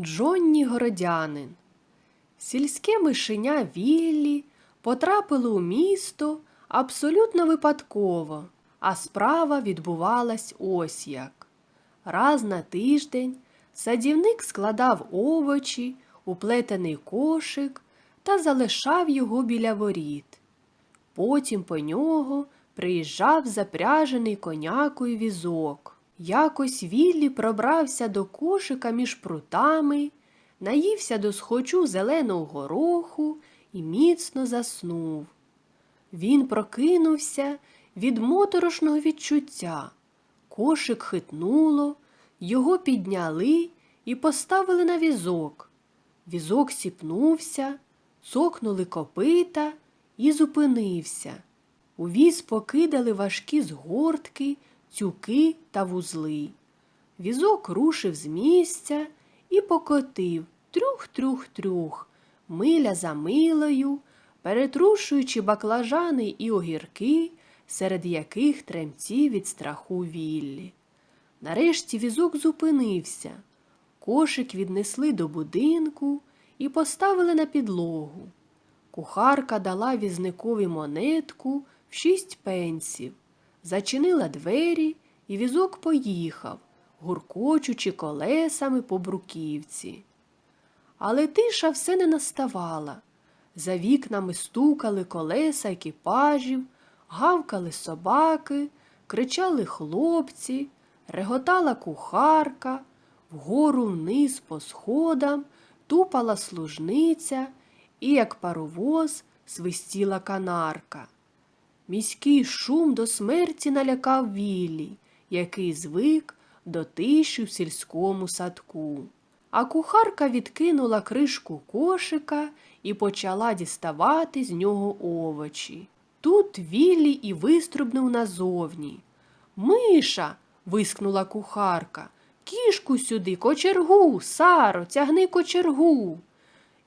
Джонні Городянин. Сільське мишеня Віллі потрапило у місто абсолютно випадково, а справа відбувалась ось як. Раз на тиждень садівник складав овочі у плетений кошик та залишав його біля воріт. Потім по нього приїжджав запряжений конякою візок. Якось Віллі пробрався до кошика між прутами, наївся до схочу зеленого гороху і міцно заснув. Він прокинувся від моторошного відчуття. Кошик хитнуло, його підняли і поставили на візок. Візок сіпнувся, цокнули копита і зупинився. У віз покидали важкі згортки, тюки та вузли. Візок рушив з місця і покотив трюх-трюх-трюх, миля за милою, перетрушуючи баклажани і огірки, серед яких тремтів від страху Віллі. Нарешті візок зупинився. Кошик віднесли до будинку і поставили на підлогу. Кухарка дала візникові монетку в шість пенсів, зачинила двері, і візок поїхав, гуркочучи колесами по бруківці. Але тиша все не наставала. За вікнами стукали колеса екіпажів, гавкали собаки, кричали хлопці, реготала кухарка, вгору вниз по сходам тупала служниця і, як паровоз, свистіла канарка. Міський шум до смерті налякав Віллі, який звик до тиші в сільському садку. А кухарка відкинула кришку кошика і почала діставати з нього овочі. Тут Віллі і виструбнув назовні. Миша. вискнула кухарка. Кішку сюди, кочергу, Саро, тягни кочергу.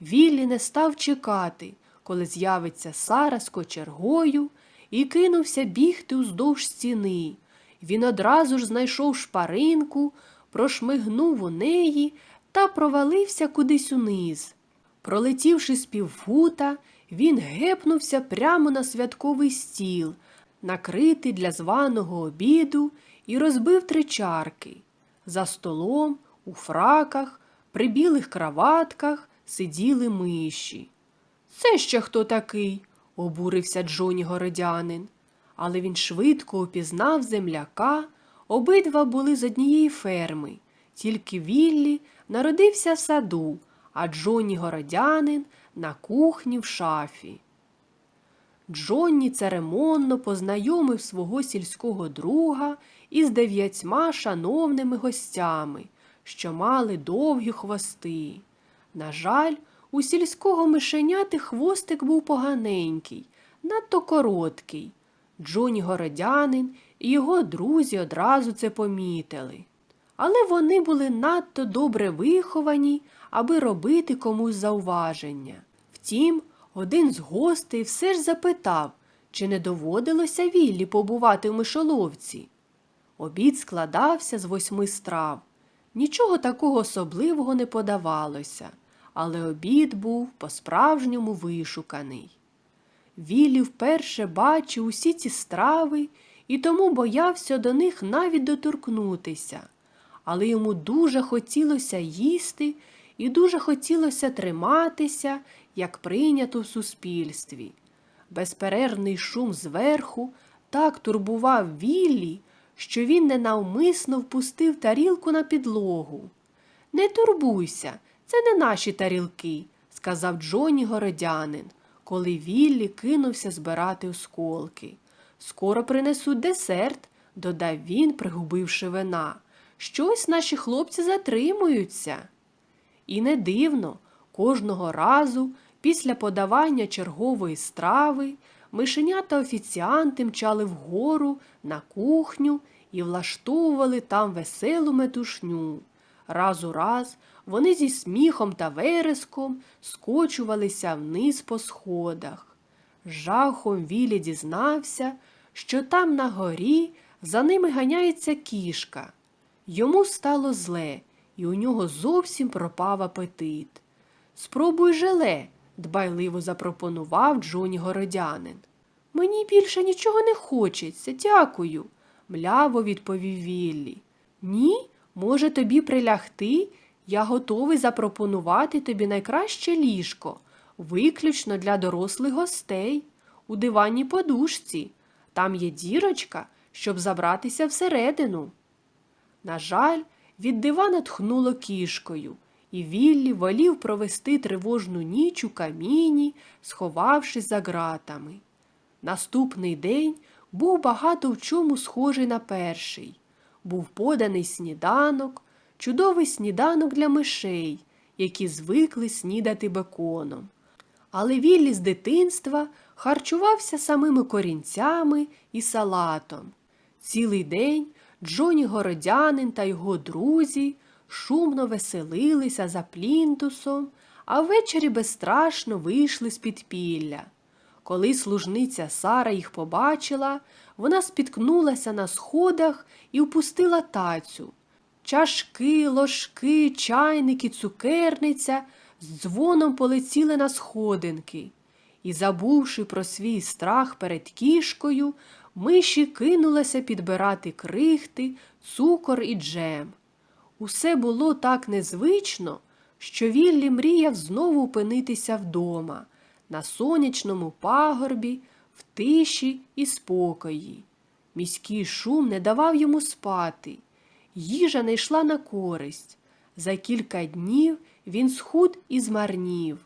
Віллі не став чекати, коли з'явиться Сара з кочергою, і кинувся бігти уздовж стіни. Він одразу ж знайшов шпаринку, прошмигнув у неї та провалився кудись униз. Пролетівши з півфута, він гепнувся прямо на святковий стіл, накритий для званого обіду, і розбив три чарки. За столом, у фраках, при білих краватках сиділи миші. Це ще хто такий? Обурився Джоні городянин. Але він швидко упізнав земляка, обидва були з однієї ферми, тільки Віллі народився в саду, а Джонні городянин на кухні в шафі. Джонні церемонно познайомив свого сільського друга із дев'ятьма шановними гостями, що мали довгі хвости. На жаль, у сільського мишеняти хвостик був поганенький, надто короткий. Джоні городянин і його друзі одразу це помітили. Але вони були надто добре виховані, аби робити комусь зауваження. Втім, один з гостей все ж запитав, чи не доводилося Віллі побувати в мишоловці. Обід складався з восьми страв. Нічого такого особливого не подавалося, але обід був по-справжньому вишуканий. Віллі вперше бачив усі ці страви і тому боявся до них навіть доторкнутися, але йому дуже хотілося їсти і дуже хотілося триматися, як прийнято в суспільстві. Безперервний шум зверху так турбував Віллі, що він ненавмисно впустив тарілку на підлогу. Не турбуйся, це не наші тарілки, сказав Джоні городянин, коли Віллі кинувся збирати осколки. Скоро принесуть десерт, додав він, пригубивши вина. Щось наші хлопці затримуються. І не дивно, кожного разу після подавання чергової страви мишенята офіціанти мчали вгору на кухню і влаштовували там веселу метушню. Раз у раз вони зі сміхом та вереском скочувалися вниз по сходах. Жахом Вілі дізнався, що там на горі за ними ганяється кішка. Йому стало зле, і у нього зовсім пропав апетит. Спробуй желе, дбайливо запропонував Джоні городянин. Мені більше нічого не хочеться, дякую, мляво відповів Віллі. Ні, може тобі прилягти? Я готовий запропонувати тобі найкраще ліжко, виключно для дорослих гостей, у диванній подушці. Там є дірочка, щоб забратися всередину. На жаль, від дивана тхнуло кішкою, і Віллі волів провести тривожну ніч у каміні, сховавшись за ґратами. Наступний день був багато в чому схожий на перший. Був поданий сніданок, чудовий сніданок для мишей, які звикли снідати беконом. Але Віллі з дитинства харчувався самими корінцями і салатом. Цілий день Джоні Городянин та його друзі шумно веселилися за плінтусом, а ввечері безстрашно вийшли з підпілля. Коли служниця Сара їх побачила, вона спіткнулася на сходах і впустила тацю. Чашки, ложки, чайники, цукерниця з дзвоном полетіли на сходинки. І, забувши про свій страх перед кішкою, миші кинулася підбирати крихти, цукор і джем. Усе було так незвично, що Віллі мріяв знову опинитися вдома, на сонячному пагорбі, в тиші і спокої. Міський шум не давав йому спати. Їжа не йшла на користь. За кілька днів він схуд і змарнів.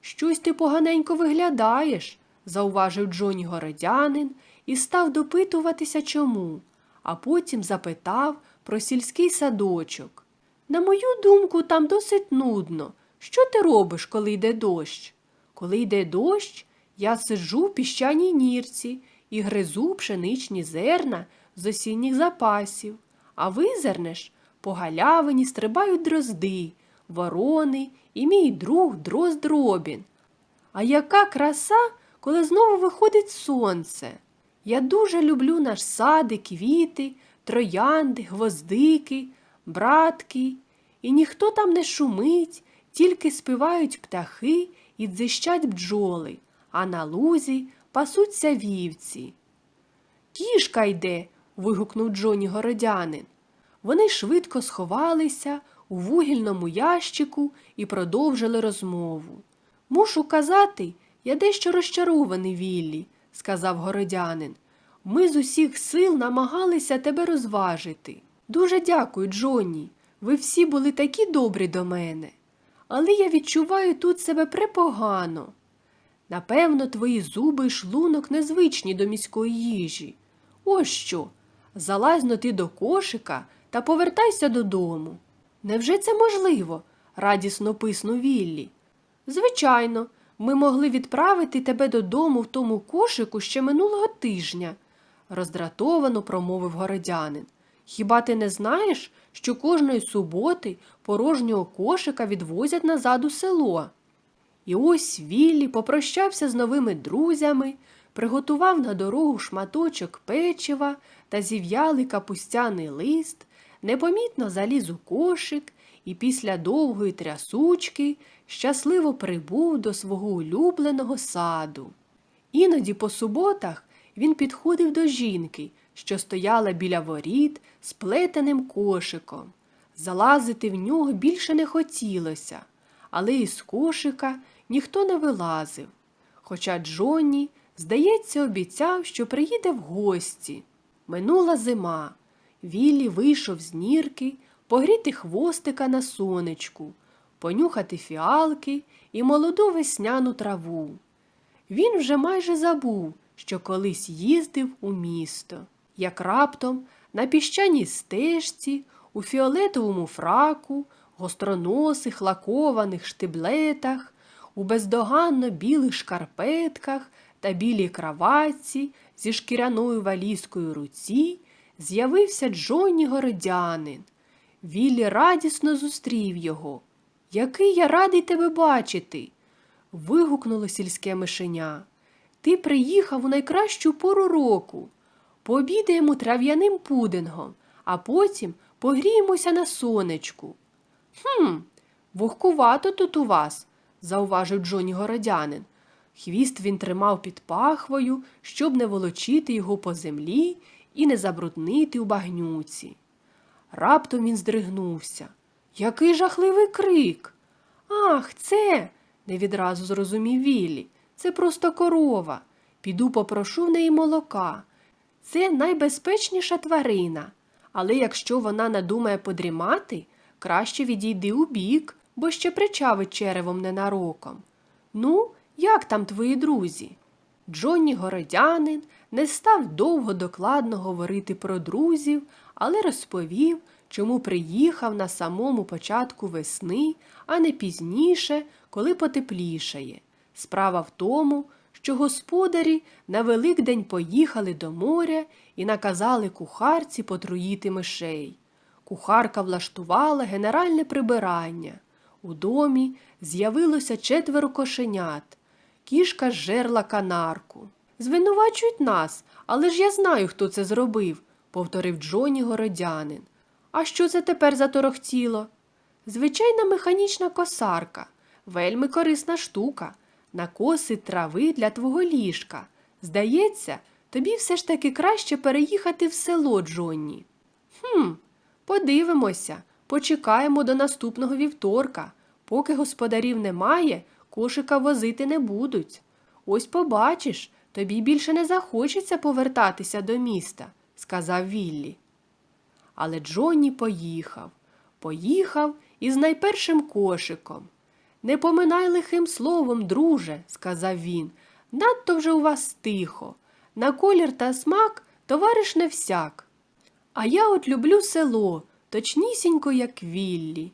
Щось ти поганенько виглядаєш, зауважив Джоні городянин і став допитуватися чому, а потім запитав про сільський садочок. На мою думку, там досить нудно. Що ти робиш, коли йде дощ? Коли йде дощ, я сиджу в піщаній нірці і гризу пшеничні зерна з осінніх запасів, а визирнеш, по галявині стрибають дрозди, ворони і мій друг дрозд Робін. А яка краса, коли знову виходить сонце. Я дуже люблю наш сади, квіти, троянди, гвоздики, братки, і ніхто там не шумить, тільки співають птахи і дзищать бджоли, а на лузі пасуться вівці. Кішка йде. Вигукнув Джоні городянин. Вони швидко сховалися у вугільному ящику і продовжили розмову. Мушу казати, я дещо розчарований, Віллі, сказав городянин. Ми з усіх сил намагалися тебе розважити. Дуже дякую, Джонні. Ви всі були такі добрі до мене. Але я відчуваю тут себе препогано. Напевно, твої зуби й шлунок незвичні до міської їжі. Ось що. Залазь ти до кошика та повертайся додому. Невже це можливо? радісно писнув Віллі. Звичайно, ми могли відправити тебе додому в тому кошику ще минулого тижня, роздратовано промовив городянин. Хіба ти не знаєш, що кожної суботи порожнього кошика відвозять назад у село? І ось Віллі попрощався з новими друзями, приготував на дорогу шматочок печива та зів'ялий капустяний лист, непомітно заліз у кошик і після довгої трясучки щасливо прибув до свого улюбленого саду. Іноді по суботах він підходив до жінки, що стояла біля воріт з плетеним кошиком. Залазити в нього більше не хотілося, але із кошика ніхто не вилазив. Хоча Джонні, здається, обіцяв, що приїде в гості. Минула зима. Віллі вийшов з нірки, погріти хвостика на сонечку, понюхати фіалки і молоду весняну траву. Він вже майже забув, що колись їздив у місто, як раптом на піщаній стежці, у фіолетовому фраку, гостроносих лакованих штиблетах, у бездоганно білих шкарпетках та білій краватці зі шкіряною валізкою руці з'явився Джонні Городянин. Віллі радісно зустрів його. Який я радий тебе бачити. вигукнуло сільське мишеня. Ти приїхав у найкращу пору року. Пообідаємо трав'яним пудингом, а потім Погріємося на сонечку. Хм, вогкувато тут у вас, зауважив Джоні городянин. Хвіст він тримав під пахвою, щоб не волочити його по землі і не забруднити у багнюці. Раптом він здригнувся. Який жахливий крик. Ах, це. не відразу зрозумів Віллі. Це просто корова. Піду попрошу в неї молока. Це найбезпечніша тварина. Але якщо вона надумає подрімати, краще відійди у бік, бо ще причавить черевом ненароком. Ну, як там твої друзі? Джонні Городянин не став довго докладно говорити про друзів, але розповів, чому приїхав на самому початку весни, а не пізніше, коли потеплішає. Справа в тому, що господарі на Великдень поїхали до моря і наказали кухарці потруїти мишей. Кухарка влаштувала генеральне прибирання. У домі з'явилося четверо кошенят. Кішка зжерла канарку. Звинувачують нас, але ж я знаю, хто це зробив, повторив Джоні городянин. А що це тепер заторохтіло? Звичайна механічна косарка, вельми корисна штука, накосить трави для твого ліжка. Здається, тобі все ж таки краще переїхати в село, Джонні. Хм, подивимося, почекаємо до наступного вівторка. Поки господарів немає, кошика возити не будуть. Ось побачиш, тобі більше не захочеться повертатися до міста, сказав Віллі. Але Джонні поїхав. Поїхав із найпершим кошиком. Не поминай лихим словом, друже, сказав він. Надто вже у вас тихо. На колір та смак товариш не всяк. А я от люблю село, точнісінько, як Віллі.